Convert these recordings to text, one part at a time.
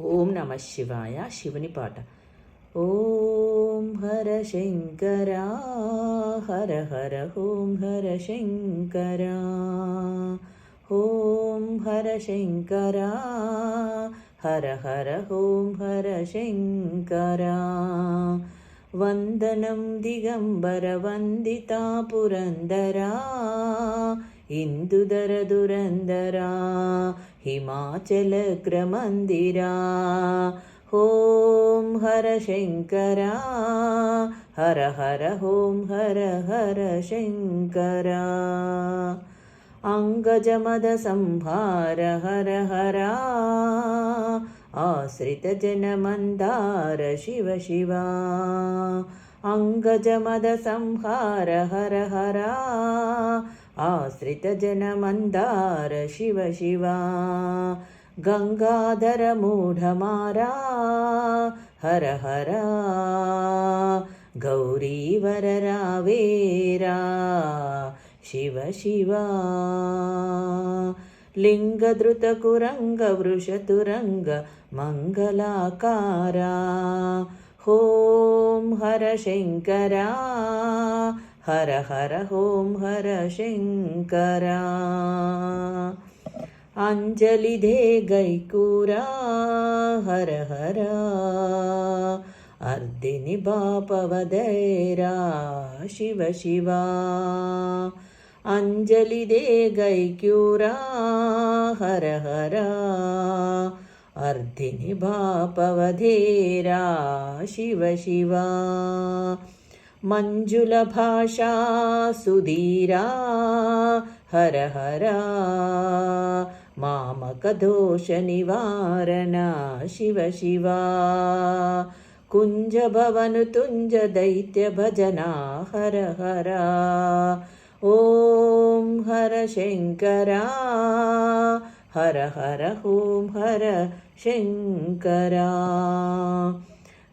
ఓం నమ శివాయ శివుని పాట. ఓం హర శంకర హర హర ఓం హర శంకర ఓం హర శంకర హర హర ఓం హర శంకర. వందనం దిగంబర వందితా పురందరా हिमाचलग्रमन्दिरा। ॐ हर शङ्कर हर हर ॐ हर हर शङ्करा। अङ्गजमदसंहार हर हरा आश्रितजनमन्दार शिव शिवा। अङ्गजमदसंहार हर हरा ఆశ్రితజనమందార శివ శివ. గంగాధర మూఢమారా హర హర. గౌరీవర రావేరా శివ శివ. లింగధృతకురంగ వృషతురంగ మంగళాకారా. హోం హర శంకరా. ಹರ ಹರ ಓಂ ಹರ ಶಂಕರ. ಅಂಜಲಿ ಧೇ ಗೈಕೂರ, ಹರ ಹರ. ಅರ್ದಿನಿ ಬಾಪವದೈರ, ಶಿವ ಶಿವ. ಅಂಜಲಿ ದೇ ಗೈಕ್ಯೂರ ಹರ ಹರ. अर्दिनि भापवधेरा शिव शिवा मञ्जुलभाषा सुधीरा हर हरा मामकदोषनिवारणा शिव शिवा। कुञ्जभवनुतुञ्जदैत्यभजना हर हरा ॐ हर शङ्करा हर हर हों हर शङ्करा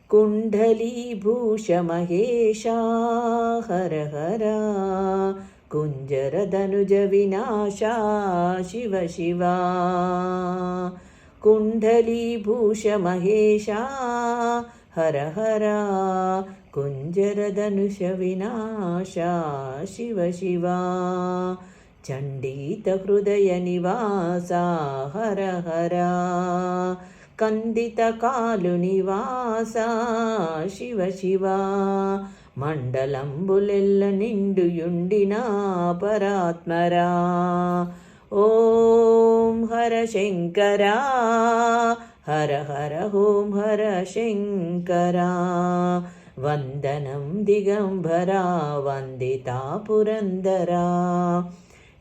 कुण्डलीभूषमहेशा हर हरा। कुञ्जरदनुजविनाशा शिवशिवा कुण्डलीभूषमहेश हर हरा। कुञ्जरदनुषविनाशा शिवशिवा चण्डितहृदयनिवासा हर हरा। కందితకాలు నివాస. శివ శివ మండలంబులెల్ల నిండుయుండినా పరాత్మరా. ఓం హర శంకరా హర హర హోం హర శంకరా. వందనం దిగంబరా వందితా పురందరా.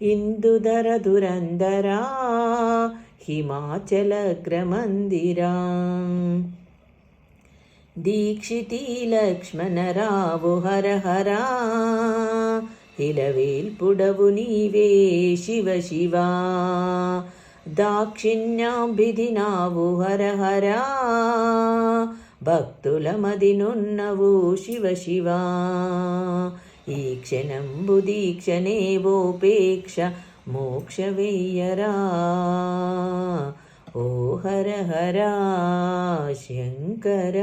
ఇందుధర దురందరా హిమాచలగ్రమందిరా. దీక్షితి లక్ష్మణరావు హర హరా ఇలవేల్పుడవు నీవే శివ శివా. దాక్షిణ్యాభిధినావు హర హరా భక్తుల మదినున్నవు శివ శివా. ఈ క్షణంబు దీక్షనేవోపేక్ష మోక్షవేయరా. ఓ హర హర శంకర.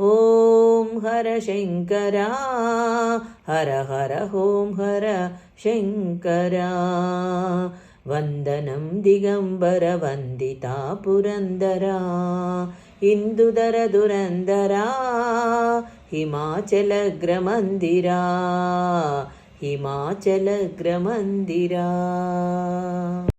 ఓం హర శంకర. హర హర హోం హర శంకర. వందనం దిగంబర వందితా పురందరా. ఇందుదర దురందరా. హిమాచల గ్రమందిరా హిమాచలగ్రమందిరా